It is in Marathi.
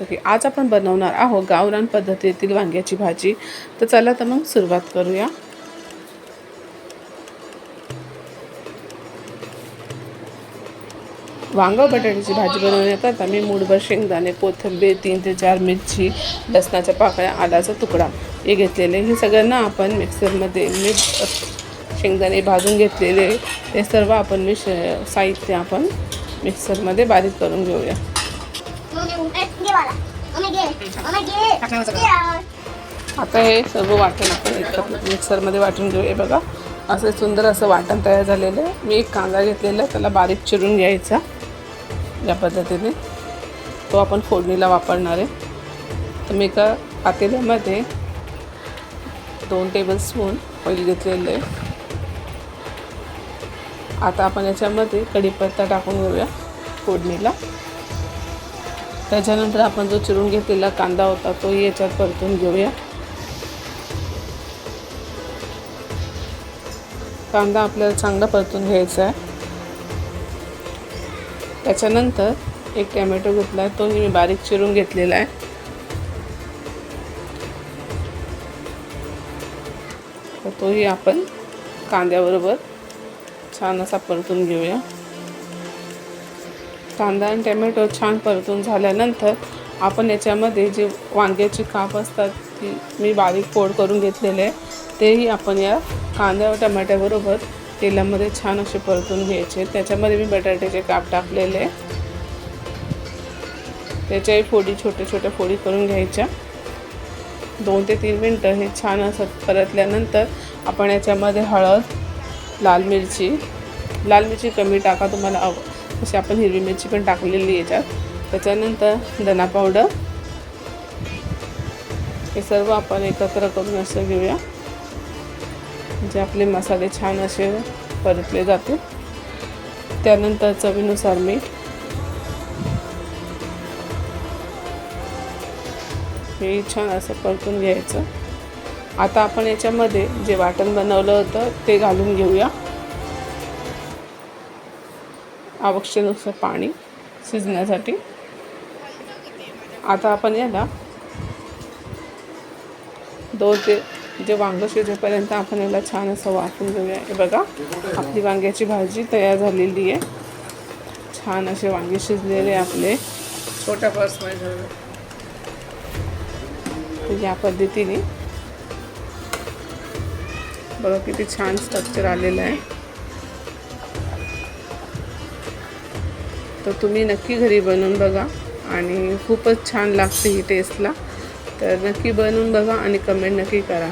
जसं आज आपण बनवणार आहोत गावरान पद्धतीतील वांग्याची भाजी. तर चला तर मग सुरुवात करूया. वांग बटाट्याची भाजी बनवण्याकरता मी मूडभर शेंगदाणे कोथिंबीर तीन ते चार मिरची लसणाच्या पाकळ्या आल्याचा तुकडा. हे घेतलेले हे सगळ्यांना आपण मिक्सरमध्ये मीठ शेंगदाणे भाजून घेतलेले. ते सर्व आपण मिश साहित्य आपण मिक्सरमध्ये बारीक करून घेऊया. हो, हो. आता हे सर्व वाटण आपण एकत्र मिक्सरमध्ये वाटून घेऊया बघा. असं सुंदर असं वाटण तयार झालेलं आहे. मी एक कांदा घेतलेला आहे त्याला बारीक चिरून घ्यायचा या पद्धतीने. तो आपण फोडणीला वापरणार आहे. तर मी एका पातेल्यामध्ये दोन टेबलस्पून ऑइल घेतलेलं आहे. आता आपण याच्यामध्ये कढीपत्ता टाकून घेऊया फोडणीला. त्याच्यानंतर आपण जो चिरून घेतलेला कांदा होता तो याच्यात परतून घेऊया. कांदा आपल्याला चांगला परतून घ्यायचा आहे. त्याच्यानंतर एक टॅमॅटो घेतला आहे तोही मी बारीक चिरून घेतलेला आहे. तर तोही आपण कांद्याबरोबर छान असा परतून घेऊया. कांदा आणि टॅमॅटो छान परतून झाल्यानंतर आपण याच्यामध्ये जे वांग्याची काप असतात ती मी बारीक फोड करून घेतलेले आहे. तेही आपण या कांद्या व टमाट्याबरोबर तेलामध्ये छान असे परतून घ्यायचे. त्याच्यामध्ये मी बटाट्याचे काप टाकलेले त्याच्याही फोडी छोट्या छोट्या फोडी करून घ्यायच्या. दोन ते तीन मिनटं हे छान असं परतल्यानंतर आपण याच्यामध्ये हळद लाल मिरची. लाल मिरची कमी टाका तुम्हाला आव तशी आपण हिरवी मिरची पण टाकलेली याच्यात. त्याच्यानंतर धना पावडर हे सर्व आपण एकत्र करून असं घेऊया. जे आपले मसाले छान असे परतले जातील. त्यानंतर चवीनुसार मीठ. हे छान असं परतून घ्यायचं. आता आपण याच्यामध्ये जे वाटण बनवलं होतं ते घालून घेऊया. आवश्यकनुसार पाणी शिजण्यासाठी. आता आपण याला दोन ते जे वांगं शिजेपर्यंत आपण याला छान असं वाटून घेऊया. हे बघा आपली वांग्याची भाजी तयार झालेली आहे. छान असे वांगे शिजलेले आपले. छोट्या पर्समध्ये या पद्धतीने बघा किती छान स्ट्रक्चर आलेलं आहे. तर तुम्ही नक्की घरी बनवून बघा आणि खूपच छान लागते ही टेस्टला तर नक्की बनवून बघा आणि कमेंट नक्की करा.